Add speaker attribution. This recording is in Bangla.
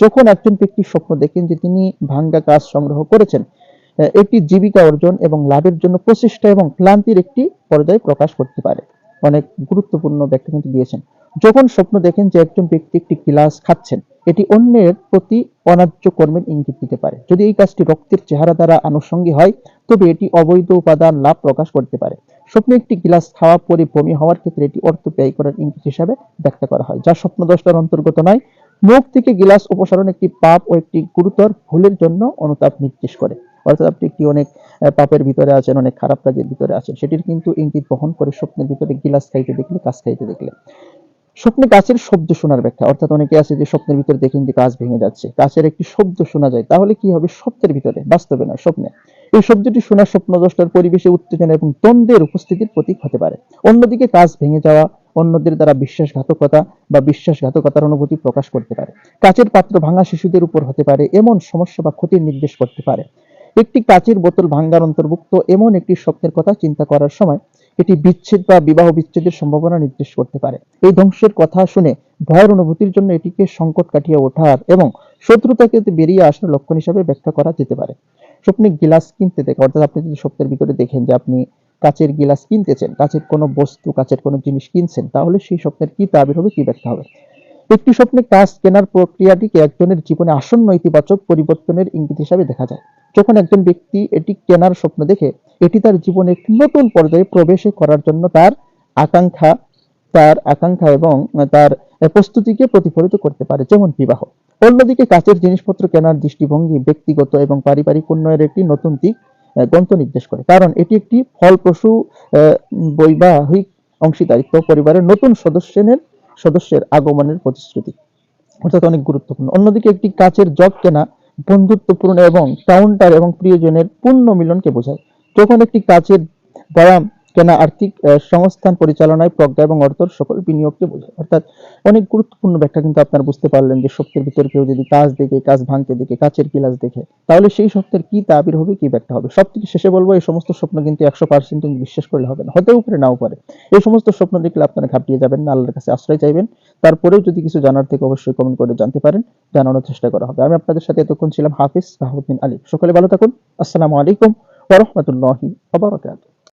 Speaker 1: যখন একজন ব্যক্তি স্বপ্ন দেখেন যে তিনি ভাঙ্গা কাজ সংগ্রহ করেছেন এটি জীবিকা অর্জন এবং লাভের জন্য প্রচেষ্টা এবং ক্লান্তির একটি পর্যায়ে প্রকাশ করতে পারে। অনেক গুরুত্বপূর্ণ ব্যাখ্যা কিন্তু দিয়েছেন। যখন স্বপ্ন দেখেন যে একজন ব্যক্তি একটি গিলাস খাচ্ছেন, এটি অন্যের প্রতি অন্যায্য কর্মের ইঙ্গিত দিতে পারে। যদি এই কাজটি রক্তের চেহারা দ্বারা আনুষঙ্গিক হয়, তবে এটি অবৈধ উপাদান লাভ প্রকাশ করতে পারে। স্বপ্নে একটি গিলাস খাওয়া পরে বমি হওয়ার ক্ষেত্রে এটি অর্থ ব্যয় করার ইঙ্গিত হিসাবে ব্যাখ্যা করা হয়, যা স্বপ্ন দশটার অন্তর্গত নয় মুখ থেকে গিলাস অপসারণ একটি পাপ ও একটি গুরুতর ভুলের জন্য অনুতাপ নির্দেশ করে। অর্থাৎ আপনি একটি অনেক পাপের ভিতরে আছেন, অনেক খারাপ কাজের ভিতরে আছেন। সেটির কিন্তু ইঙ্গিত বহন করে স্বপ্নের ভিতরে গিলাস খাইতে দেখলে, কাজ খাইতে দেখলে। স্বপ্নে গাছের শব্দ শোনার ব্যাখ্যা। অর্থাৎ অনেকে আছে যে স্বপ্নের ভিতরে দেখেন যে গাছ ভেঙে যাচ্ছে। গাছের একটি শব্দ শোনা যায়। তাহলে কি হবে? স্বপ্নের ভিতরে। বাস্তবে নয়, স্বপ্নে। এই শব্দটি শোনা স্বপ্নদ্রষ্টার পরিবেশে উত্তেজনা এবং দ্বন্দ্বের উপস্থিতির প্রতীক হতে পারে। অন্যদিকে কাজ ভেঙে যাওয়া অন্যদের দ্বারা বিশ্বাসঘাতকতা বা বিশ্বাসঘাতকতার অনুভূতি প্রকাশ করতে পারে। কাচের পাত্র ভাঙা শিশুদের উপর হতে পারে, এমন সমস্যা বা ক্ষতির নির্দেশ করতে পারে। একটি কাচের বোতল ভাঙ্গার অন্তর্ভুক্ত এমন একটি স্বপ্নের কথা চিন্তা করার সময় এটি বিচ্ছেদ বা বিবাহ বিচ্ছেদের সম্ভাবনা নির্দেশ করতে পারে। এই ধ্বংসের কথা শুনে ভয়ের অনুভূতির জন্য এটিকে সংকট কাটিয়ে ওঠার এবং শত্রুতাকে বেরিয়ে আসার লক্ষণ হিসাবে ব্যাখ্যা করা যেতে পারে। স্বপ্নে গিলাস কিনতে দেখে, অর্থাৎ আপনি যদি স্বপ্নের ভিতরে দেখেন যে আপনি কাচের গিলাস কিনতেছেন, কাচের কোনো বস্তু, কাচের কোনো জিনিস কিনছেন, তাহলে সেই স্বপ্নের কি তাবির হবে, কি ব্যাখ্যা হবে? একটি স্বপ্নে কাজ কেনার প্রক্রিয়াটিকে একজনের জীবনে আসন্ন ইতিবাচক পরিবর্তনের ইঙ্গিত হিসাবে দেখা যায়। যখন একজন ব্যক্তি এটি কেনার স্বপ্ন দেখে, এটি তার জীবনে একটি নতুন পর্যায়ে প্রবেশ করার জন্য তার আকাঙ্ক্ষা তার আকাঙ্ক্ষা এবং তার প্রস্তুতিকে প্রতিফলিত করতে পারে, যেমন বিবাহ। অন্যদিকে কাচের জিনিসপত্র কেনার দৃষ্টিভঙ্গি ব্যক্তিগত এবং পারিবারিক উন্নয়নের একটি নতুন দিক গন্ত নির্দেশ করে। কারণ এটি একটি ফলপ্রসূ বৈবাহিক অংশীদারিত্ব পরিবারের নতুন সদস্যের সদস্যের আগমনের প্রতিশ্রুতি। অর্থাৎ অনেক গুরুত্বপূর্ণ। অন্যদিকে একটি কাচের জব কেনা বন্ধুত্বপূর্ণ এবং কাউন্টার এবং প্রিয়জনের পূর্ণ মিলনকে বোঝায়। যখন একটি কাচের বয়াম কেনা আর্থিক সংস্থান পরিচালনায় প্রজ্ঞা এবং অর্থর সকল বিনিয়োগকে বোঝায় অর্থাৎ অনেক গুরুত্বপূর্ণ ব্যাখ্যা কিন্তু আপনারা বুঝতে পারলেন যে স্বপ্নের ভিতর কেউ যদি কাজ দেখে, কাজ ভাঙতে দেখে, কাচের গিলাস দেখে, তাহলে সেই স্বপ্নের কি তাবির হবে, কি ব্যাখ্যা হবে? সব থেকে শেষে বলব, এই সমস্ত স্বপ্ন কিন্তু একশো পার্সেন্ট বিশ্বাস করলে হবে না। হতেও পারে, নাও পারে। এই সমস্ত স্বপ্ন দেখলে আপনারা ঘাবড়িয়ে যাবেন না, আল্লাহর কাছে আশ্রয় চাইবেন। তারপরেও যদি কিছু জানার থেকে অবশ্যই কমেন্ট করে জানতে পারেন, জানানোর চেষ্টা করা হবে। আমি আপনাদের সাথে এতক্ষণ ছিলাম হাফিজ বাহুদ্দিন আলী। সকলে ভালো থাকুন। আসসালামু আলাইকুম ওরহমতুল্লাহি ওবরাকাতুহু